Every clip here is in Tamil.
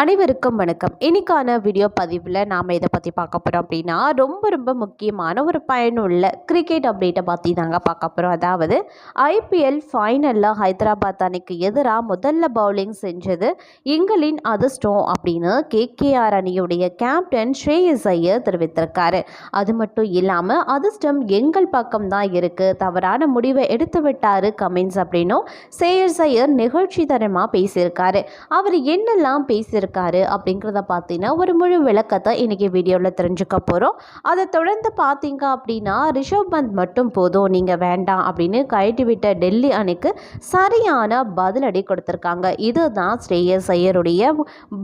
அனைவருக்கும் வணக்கம். இன்னைக்கான வீடியோ பதிவில் நாம் இதை பற்றி பார்க்க போகிறோம் அப்படின்னா ரொம்ப ரொம்ப முக்கியமான ஒரு பயனுள்ள கிரிக்கெட் அப்டேட்டை பற்றி தாங்க பார்க்க போகிறோம் அதாவது ஐபிஎல் ஃபைனலில் ஹைதராபாத் அணிக்கு எதிராக முதல்ல பவுலிங் செஞ்சது எங்களின் அதிர்ஷ்டம் அப்படின்னு கேகேஆர் அணியுடைய கேப்டன் ஸ்ரேயஸ் ஐயர் தெரிவித்திருக்காரு. அது மட்டும் இல்லாமல் அதிர்ஷ்டம் எங்கள் பக்கம் தான் இருக்குது தவறான முடிவை எடுத்து விட்டார் கமின்ஸ் அப்படின்னும் ஸ்ரேயஸ் ஐயர் நிகழ்ச்சி தரமாக பேசியிருக்காரு. அவர் என்னெல்லாம் பேசியிருக்காரு அப்படிங்கிறத பார்த்தீங்கன்னா ஒரு முழு விளக்கத்தை இன்றைக்கி வீடியோவில் தெரிஞ்சுக்க போகிறோம் அதை தொடர்ந்து பார்த்தீங்க அப்படின்னா ரிஷப் பந்த் மட்டும் போதும் நீங்கள் வேண்டாம் அப்படின்னு கழட்டி விட்ட டெல்லி அணிக்கு சரியான பதிலடி கொடுத்துருக்காங்க. இதுதான் ஸ்ரேயஸ் ஐயருடைய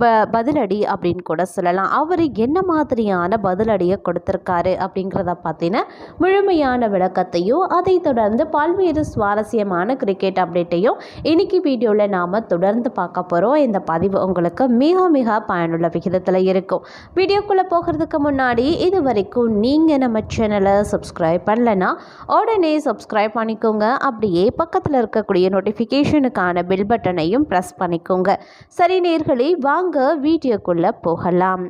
ப பதிலடி அப்படின்னு கூட சொல்லலாம். அவர் என்ன மாதிரியான பதிலடியை கொடுத்துருக்காரு அப்படிங்கிறத பார்த்தீங்கன்னா முழுமையான விளக்கத்தையும் அதை தொடர்ந்து பல்வேறு சுவாரஸ்யமான கிரிக்கெட் அப்டேட்டையும் இன்றைக்கி வீடியோவில் நாம் தொடர்ந்து பார்க்க போகிறோம் இந்த பதிவு உங்களுக்கு மிக மிக பயனுள்ள விகிதத்தில் இருக்கும். வீடியோக்குள்ளே போகிறதுக்கு முன்னாடி இது வரைக்கும் நீங்கள் நம்ம சேனலை சப்ஸ்கிரைப் பண்ணலைன்னா உடனே சப்ஸ்கிரைப் பண்ணிக்கோங்க. அப்படியே பக்கத்தில் இருக்கக்கூடிய நோட்டிஃபிகேஷனுக்கான பில் பட்டனையும் ப்ரெஸ் பண்ணிக்கோங்க. சரி நேர்களே வாங்க வீடியோக்குள்ளே போகலாம்.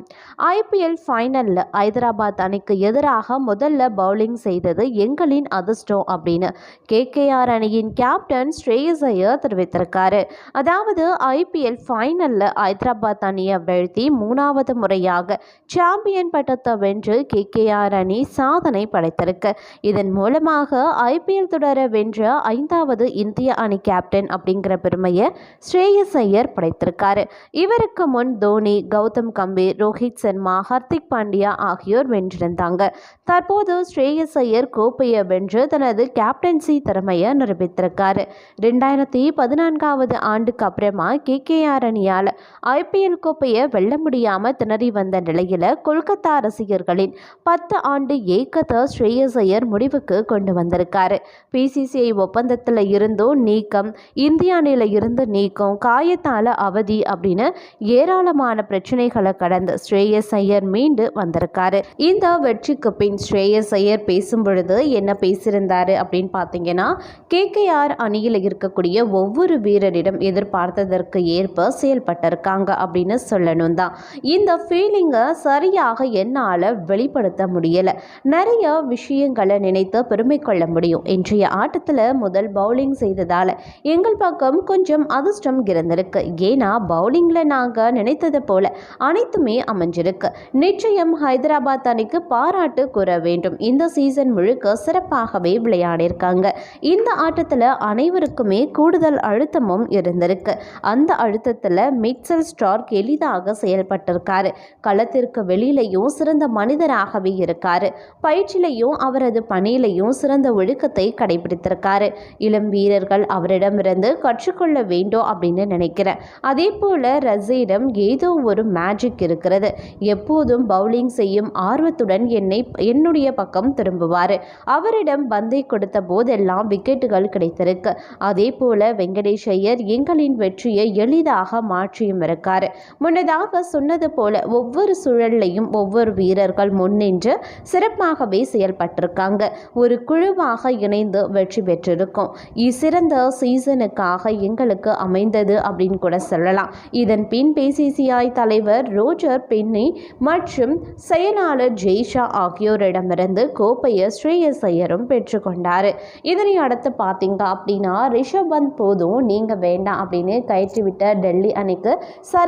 ஐபிஎல் ஃபைனலில் ஹைதராபாத் அணிக்கு எதிராக முதல்ல பவுலிங் செய்தது எங்களின் அதிர்ஷ்டம் அப்படின்னு கேகேஆர் அணியின் கேப்டன் ஸ்ரேயஸ் ஐயர் தெரிவித்திருக்காரு. அதாவது ஐபிஎல் ஃபைனலில் ஹைதராபாத் அணியை வீழ்த்தி மூணாவது முறையாக சாம்பியன் பட்டத்தை வென்று கேகேஆர் அணி சாதனை படைத்திருக்கு. இதன் மூலமாக ஐபிஎல் தொடர வென்ற ஐந்தாவது இந்திய அணி கேப்டன் அப்படிங்கிற பெருமையை ஸ்ரேயஸ் ஐயர் படைத்திருக்காரு. இவருக்கு முன் தோனி கௌதம் கம்பீர் ரோஹித் சர்மா ஹர்திக் பாண்டியா ஆகியோர் வென்றிருந்தாங்க. தற்போது ஸ்ரேயஸ் ஐயர் கோப்பையை வென்று தனது கேப்டன்சி திறமையை நிரூபித்திருக்காரு. ரெண்டாயிரத்தி பதினான்காவது ஆண்டுக்கு அப்புறமா கேகேஆர் அணியால் ஐபிஎல் சாம்பியன் கோப்பையை வெல்ல முடியாமல் திணறி வந்த நிலையில் கொல்கத்தா ரசிகர்களின் பத்து ஆண்டு ஏக்கத்தை ஸ்ரேயஸ் ஐயர் முடிவுக்கு கொண்டு வந்திருக்காரு. பிசிசிஐ ஒப்பந்தத்தில் இருந்தும் நீக்கம் இந்திய அணியில் இருந்து நீக்கம் காயத்தால அவதி அப்படின்னு ஏராளமான பிரச்சனைகளை கடந்து ஸ்ரேயஸ் ஐயர் மீண்டு வந்திருக்காரு. இந்த வெற்றிக்கு பின் ஸ்ரேயஸ் ஐயர் பேசும் பொழுது என்ன பேசியிருந்தாரு அப்படின்னு பார்த்தீங்கன்னா கேகேஆர் அணியில் இருக்கக்கூடிய ஒவ்வொரு வீரரிடம் எதிர்பார்த்ததற்கு ஏற்ப செயல்பட்டிருக்காங்க அப்படின்னு சொல்லணும் தான் இந்த ஃபீலிங்கை சரியாக என்னால் வெளிப்படுத்த முடியலை. நிறைய விஷயங்களை நினைத்து பெருமை கொள்ள முடியும். இன்றைய ஆட்டத்தில் முதல் பவுலிங் செய்ததால் எங்கள் பக்கம் கொஞ்சம் அதிர்ஷ்டம் இருந்திருக்கு. ஏன்னா பவுலிங்கில் நாங்கள் நினைத்தது போல அனைத்துமே அமைஞ்சிருக்கு. நிச்சயம் ஹைதராபாத் அணிக்கு பாராட்டு கூற வேண்டும். இந்த சீசன் முழுக்க சிறப்பாகவே விளையாடியிருக்காங்க. இந்த ஆட்டத்தில் அனைவருக்குமே கூடுதல் அழுத்தமும் இருந்திருக்கு. அந்த அழுத்தத்தில் மிட்சல் ஸ்டார்க் எளிதாக செயல்பட்டிருக்காரு. களத்திற்கு வெளியிலையும் சிறந்த மனிதராகவே இருக்காரு. பயிற்சியிலையும் அவரது பணியிலையும் சிறந்த ஒழுக்கத்தை கடைபிடித்திருக்காரு. இளம் வீரர்கள் அவரிடமிருந்து கற்றுக்கொள்ள வேண்டும் அப்படின்னு நினைக்கிறேன். அதே போல ரசீடம் ஏதோ ஒரு மேஜிக் இருக்கிறது. எப்போதும் பவுலிங் செய்யும் ஆர்வத்துடன் என்னை என்னுடைய பக்கம் திரும்புவார். அவரிடம் பந்தை கொடுத்த போதெல்லாம் விக்கெட்டுகள் கிடைத்திருக்கு. அதே போல வெங்கடேஷ் ஐயர் எங்களின் வெற்றியை எளிதாக மாற்றியும் இருக்காரு. முன்னதாக சொன்னது போல ஒவ்வொரு சூழல்லையும் ஒவ்வொரு வீரர்கள் முன்னின்று சிறப்பாகவே செயல்பட்டிருக்காங்க. ஒரு குழுவாக இணைந்து வெற்றி பெற்றிருக்கோம். சிறந்த சீசனுக்காக எங்களுக்கு அமைந்தது அப்படின்னு கூட சொல்லலாம். இதன் பின் பிசிசிஐ தலைவர் ரோஜர் பென்னி மற்றும் செயலாளர் ஜெய்ஷா ஆகியோரிடமிருந்து கோப்பையை ஸ்ரேயஸ் ஐயரும் பெற்றுக்கொண்டார் இதனை அடுத்து பார்த்தீங்க அப்படின்னா ரிஷப் பந்த் போதும் நீங்கள் வேண்டாம் அப்படின்னு கயிற்று விட்ட டெல்லி அணிக்கு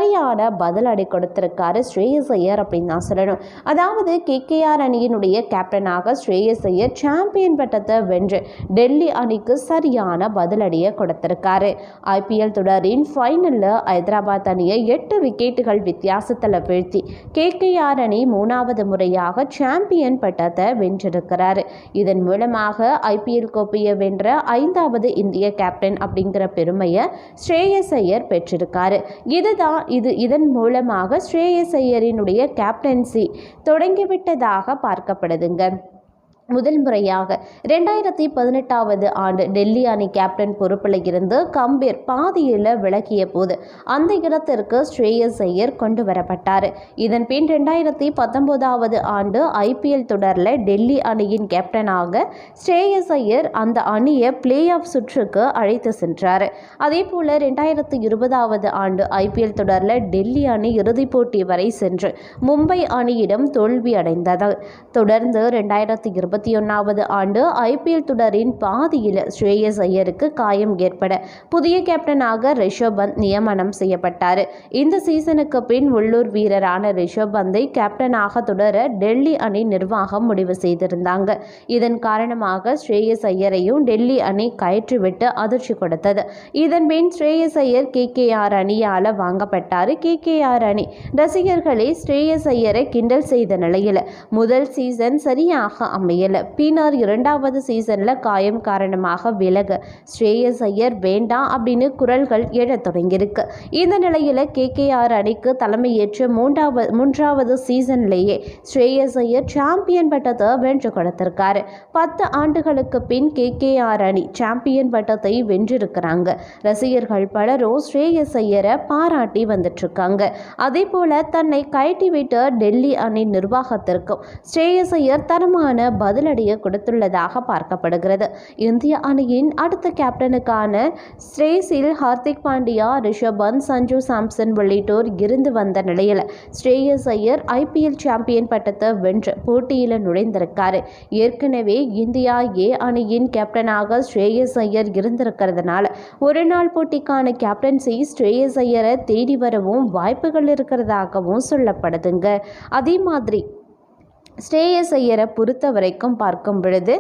சரியான பதிலடி கொடுத்திருக்காரு ஸ்ரேயஸ் ஐயர் அப்படின்னு தான் சொல்லணும். அதாவது கேகேஆர் அணியினுடைய கேப்டனாக ஸ்ரேயஸ் ஐயர் சாம்பியன் பட்டத்தை வென்று டெல்லி அணிக்கு சரியான பதிலடியை கொடுத்திருக்காரு. ஐபிஎல் தொடரின் ஃபைனலில் ஹைதராபாத் அணியை எட்டு விக்கெட்டுகள் வித்தியாசத்தில் வீழ்த்தி கேகேஆர் அணி மூணாவது முறையாக சாம்பியன் பட்டத்தை வென்றிருக்கிறார். இதன் மூலமாக ஐபிஎல் கோப்பையை வென்ற ஐந்தாவது இந்திய கேப்டன் அப்படிங்கிற பெருமையை ஸ்ரேயஸ் ஐயர் பெற்றிருக்காரு. இதுதான் இது இதன் மூலமாக ஸ்ரேயஸ் ஐயரினுடைய கேப்டன்சி தொடங்கிவிட்டதாக பார்க்கப்படுதுங்க. முதல் முறையாக ரெண்டாயிரத்தி பதினெட்டாவது ஆண்டு டெல்லி அணி கேப்டன் பொறுப்பில் இருந்து கம்பீர் பாதியில் விலகிய போது அந்த இடத்திற்கு ஸ்ரேயஸ் ஐயர் கொண்டு வரப்பட்டார். இதன் பின் ரெண்டாயிரத்தி பத்தொன்பதாவது ஆண்டு ஐபிஎல் தொடரில் டெல்லி அணியின் கேப்டனாக ஸ்ரேயஸ் ஐயர் அந்த அணியை பிளே ஆஃப் சுற்றுக்கு அழைத்து சென்றார். அதே போல் ரெண்டாயிரத்தி இருபதாவது ஆண்டு ஐபிஎல் தொடரில் டெல்லி அணி இறுதிப் போட்டி வரை சென்று மும்பை அணியிடம் தோல்வி அடைந்தது தொடர்ந்து ரெண்டாயிரத்தி இருபத்தி ஒன்றாவது ஆண்டு ஐபிஎல் தொடரின் பாதியில் ஸ்ரேயஸ் ஐயருக்கு காயம் ஏற்பட புதிய கேப்டனாக ரிஷப் பந்த் நியமனம் செய்யப்பட்டார். இந்த சீசனுக்கு பின் உள்ளூர் வீரரான ரிஷப் பந்தை கேப்டனாக தொடர டெல்லி அணி நிர்வாகம் முடிவு செய்திருந்தாங்க. இதன் காரணமாக ஸ்ரேயஸ் ஐயரையும் டெல்லி அணி கயிற்றுவிட்டு அதிர்ச்சி கொடுத்தது. இதன் பின் ஸ்ரேயஸ் ஐயர் கேகேஆர் அணியால் வாங்கப்பட்டார். கேகேஆர் அணி ரசிகர்களே ஸ்ரேயஸ் ஐயரை கிண்டல் செய்த நிலையில் முதல் சீசன் சரியாக செயல் பின்னர் இரண்டாவது சீசனில் காயம் காரணமாக விலக. ஸ்ரேயஸ் ஐயர் வேண்டாம் அப்படின்னு குரல்கள் எழத் தொடங்கியிருக்கு. இந்த நிலையில் கேகேஆர் அணிக்கு தலைமையேற்ற மூன்றாவது மூன்றாவது சீசன்லேயே ஸ்ரேயஸ் ஐயர் சாம்பியன் பட்டத்தை வென்று கொடுத்திருக்காரு. பத்து ஆண்டுகளுக்கு பின் கேகேஆர் அணி சாம்பியன் பட்டத்தை வென்றிருக்கிறாங்க. ரசிகர்கள் பலரும் ஸ்ரேயஸ் ஐயரை பாராட்டி வந்துட்டு இருக்காங்க அதே போல தன்னை கயட்டிவிட்ட டெல்லி அணி நிர்வாகத்திற்கும் ஸ்ரேயஸ் ஐயர் தரமான பதிலடியை கொடுத்துள்ளதாக பார்க்கப்படுகிறது. இந்திய அணியின் அடுத்த கேப்டனுக்கான ஸ்ரேஸில் ஹார்திக் பாண்டியா ரிஷப் பந்த் சஞ்சு சாம்சன் உள்ளிட்டோர் இருந்து வந்த நிலையில் ஸ்ரேயஸ் ஐயர் ஐபிஎல் சாம்பியன் பட்டத்தை வென்று போட்டியில் நுழைந்திருக்காரு. ஏற்கனவே இந்தியா ஏ அணியின் கேப்டனாக ஸ்ரேயஸ் ஐயர் இருந்திருக்கிறதுனால ஒரு நாள் போட்டிக்கான கேப்டன்சி ஸ்ரேயஸ் ஐயரை தேடி வரவும் வாய்ப்புகள் இருக்கிறதாகவும் சொல்லப்படுதுங்க. அதே மாதிரி ஸ்ரேயஸ் ஐயரை பொறுத்த வரைக்கும் பார்க்கும் பொழுது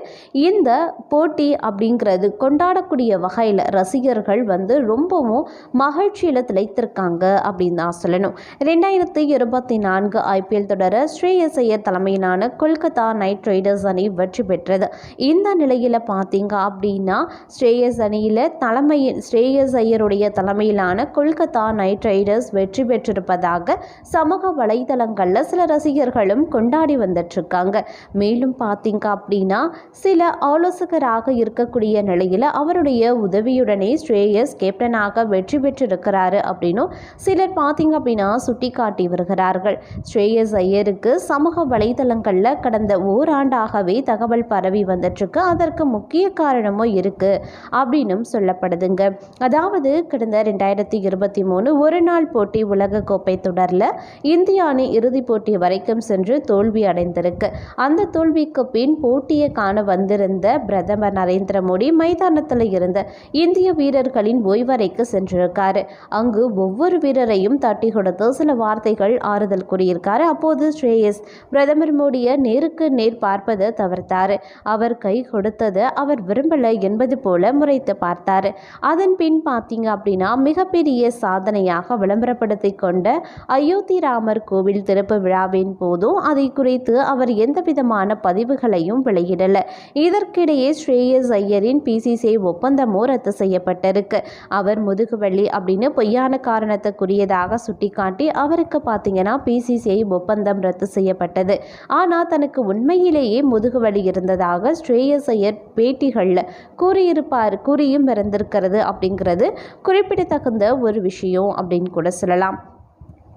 இந்த போட்டி அப்படிங்கிறது கொண்டாடக்கூடிய வகையில் ரசிகர்கள் வந்து ரொம்பவும் மகிழ்ச்சியில் திளைத்திருக்காங்க அப்படின்னு தான் சொல்லணும். ரெண்டாயிரத்தி இருபத்தி நான்கு ஐபிஎல் தொடர ஸ்ரேயஸ் ஐயர் தலைமையிலான கொல்கத்தா நைட் ரைடர்ஸ் அணி வெற்றி பெற்றது. இந்த நிலையில் பார்த்தீங்க அப்படின்னா ஸ்ரேயஸ் அணியில் தலைமையில் ஸ்ரேயஸ் ஐயருடைய தலைமையிலான கொல்கத்தா நைட் ரைடர்ஸ் வெற்றி பெற்றிருப்பதாக சமூக வலைதளங்களில் சில ரசிகர்களும் கொண்டாடி வந்துட்டு இருக்காங்க மேலும் பார்த்தீங்க அப்படின்னா சில ஆலோசகராக இருக்கக்கூடிய நிலையில் அவருடைய உதவியுடனே ஸ்ரேயஸ் கேப்டனாக வெற்றி பெற்றிருக்கிறாரு அப்படின்னும் சிலர் பார்த்தீங்க அப்படின்னா சுட்டி காட்டி வருகிறார்கள். ஸ்ரேயஸ் ஐயருக்கு சமூக வலைதளங்களில் கடந்த ஓராண்டாகவே தகவல் பரவி வந்துட்டுருக்கு. அதற்கு முக்கிய காரணமும் இருக்குது அப்படின்னும் சொல்லப்படுதுங்க. அதாவது கடந்த ரெண்டாயிரத்தி இருபத்தி மூணு ஒரு நாள் போட்டி உலகக்கோப்பை தொடரில் இந்திய அணி இறுதிப் போட்டி வரைக்கும் சென்று தோல்வி அடைந்திருக்கு அந்த தோல்விக்கு பின் போட்டியை காண வந்திருந்த பிரதமர் நரேந்திர மோடி மைதானத்தில் இருந்த இந்திய வீரர்களின் ஓய்வறைக்கு சென்றிருக்காரு. அங்கு ஒவ்வொரு வீரரையும் தட்டி கொடுத்து சில வார்த்தைகள் ஆறுதல் கூறியிருக்காரு. அப்போது ஸ்ரேயஸ் பிரதமர் மோடியை நேருக்கு நேர் பார்ப்பதை தவிர்த்தாரு. அவர் கை கொடுத்தது அவர் விரும்பல என்பது போல முறைத்து பார்த்தாரு. அதன் பின் பார்த்தீங்க அப்படின்னா மிகப்பெரிய சாதனையாக விளம்பரப்படுத்தி கொண்ட அயோத்தி ராமர் கோவில் திறப்பு விழாவின் போதும் அதை குறித்து அவர் எந்த விதமான பதிவுகளையும் வெளியிடல. இதற்கிடையே ஸ்ரேயஸ் ஐயரின் பிசிசிஐ ஒப்பந்தமோ ரத்து செய்யப்பட்டிருக்கு. அவர் முதுகுவலி அப்படின்னு பொய்யான காரணத்தை கூறியதாக சுட்டிக்காட்டி அவருக்கு பார்த்தீங்கன்னா பிசிசிஐ ஒப்பந்தம் ரத்து செய்யப்பட்டது. ஆனால் தனக்கு உண்மையிலேயே முதுகுவலி இருந்ததாக ஸ்ரேயஸ் ஐயர் பேட்டிகளில் கூறியிருப்பார் கூறியும் இருந்திருக்கிறது அப்படிங்கிறது குறிப்பிடத்தகுந்த ஒரு விஷயம் அப்படின்னு கூட சொல்லலாம்.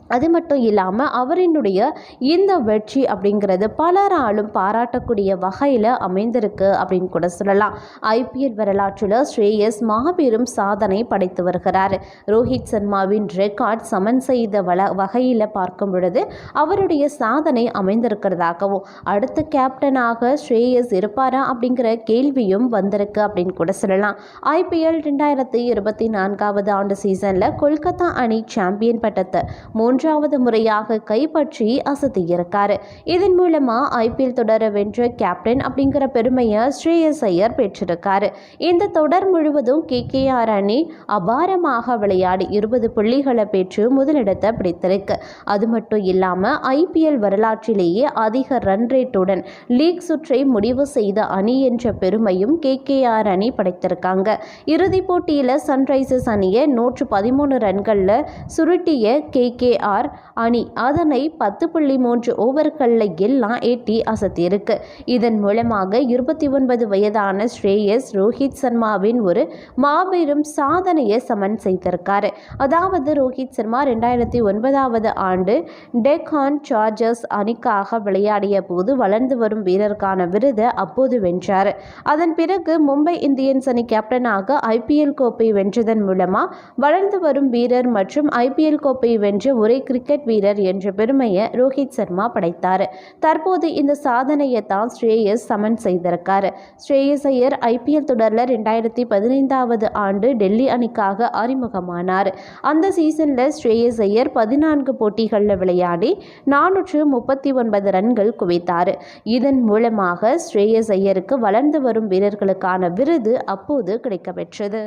அது மட்டும் இல்லாமல் அவரினுடைய இந்த வெற்றி அப்படிங்கிறது பலராலும் பாராட்டக்கூடிய வகையில் அமைந்திருக்கு அப்படின்னு கூட சொல்லலாம். ஐபிஎல் வரலாற்றில் ஸ்ரேயஸ் மாபெரும் சாதனை படைத்து வருகிறார். ரோஹித் சர்மாவின் ரெக்கார்ட் சமன் செய்த வள வகையில் பார்க்கும் பொழுது அவருடைய சாதனை அமைந்திருக்கிறதாகவும் அடுத்த கேப்டனாக ஸ்ரேயஸ் இருப்பாரா அப்படிங்கிற கேள்வியும் வந்திருக்கு அப்படின்னு கூட சொல்லலாம். ஐபிஎல் ரெண்டாயிரத்தி இருபத்தி நான்காவது ஆண்டு சீசனில் கொல்கத்தா அணி சாம்பியன் பட்டத்தை மூன்றாவது முறையாக கைப்பற்றி அசத்தியிருக்காரு இதன் மூலமா ஐபிஎல் தொடர வென்ற கேப்டன் அப்படிங்கிற பெருமையை ஸ்ரேயஸ் ஐயர் பெற்றிருக்காரு. இந்த தொடர் முழுவதும் கேகேஆர் அணி அபாரமாக விளையாடி இருபது புள்ளிகளை பெற்று முதலிடத்தை பிடித்திருக்கு. அது மட்டும் இல்லாமல் ஐபிஎல் வரலாற்றிலேயே அதிக ரன் ரேட்டுடன் லீக் சுற்றை முடிவு செய்த அணி என்ற பெருமையும் கேகேஆர் அணி படைத்திருக்காங்க. இறுதிப் போட்டியில் சன்ரைசர்ஸ் அணியை நூற்று பதிமூணு ரன்களில் சுருட்டிய கேகேஆர் கேகேஆர் அணி அதனை பத்து புள்ளி மூன்று ஓவர்களில் எல்லாம் எட்டி அசத்தியிருக்கு. இதன் மூலமாக இருபத்தி ஒன்பது வயதான ஸ்ரேயஸ் ரோஹித் சர்மாவின் ஒரு மாபெரும் சாதனையை சமன் செய்திருக்காரு. அதாவது ரோஹித் சர்மா ரெண்டாயிரத்தி ஒன்பதாவது ஆண்டு டெக்கான் சார்ஜர்ஸ் அணிக்காக விளையாடிய போது வளர்ந்து வரும் வீரருக்கான விருதை அப்போது வென்றார். அதன் பிறகு மும்பை இந்தியன்ஸ் அணி கேப்டனாக ஐபிஎல் கோப்பை வென்றதன் மூலமாக வளர்ந்து வரும் வீரர் மற்றும் ஐபிஎல் கோப்பை வென்ற ஒரே கிரிக்கெட் வீரர் என்ற பெருமையை ரோஹித் சர்மா படைத்தார். தற்போது இந்த சாதனையை தான் ஸ்ரேயஸ் சமன் செய்திருக்காரு. ஸ்ரேயஸ் ஐயர் ஐபிஎல் தொடரில் ரெண்டாயிரத்தி பதினைந்தாவது ஆண்டு டெல்லி அணிக்காக அறிமுகமானார். அந்த சீசனில் ஸ்ரேயஸ் ஐயர் பதினான்கு போட்டிகளில் விளையாடி நானூற்று முப்பத்தி ஒன்பது ரன்கள் குவித்தார். இதன் மூலமாக ஸ்ரேயஸ் ஐயருக்கு வளர்ந்து வரும் வீரர்களுக்கான விருது அப்போது கிடைக்கப்பெற்றது.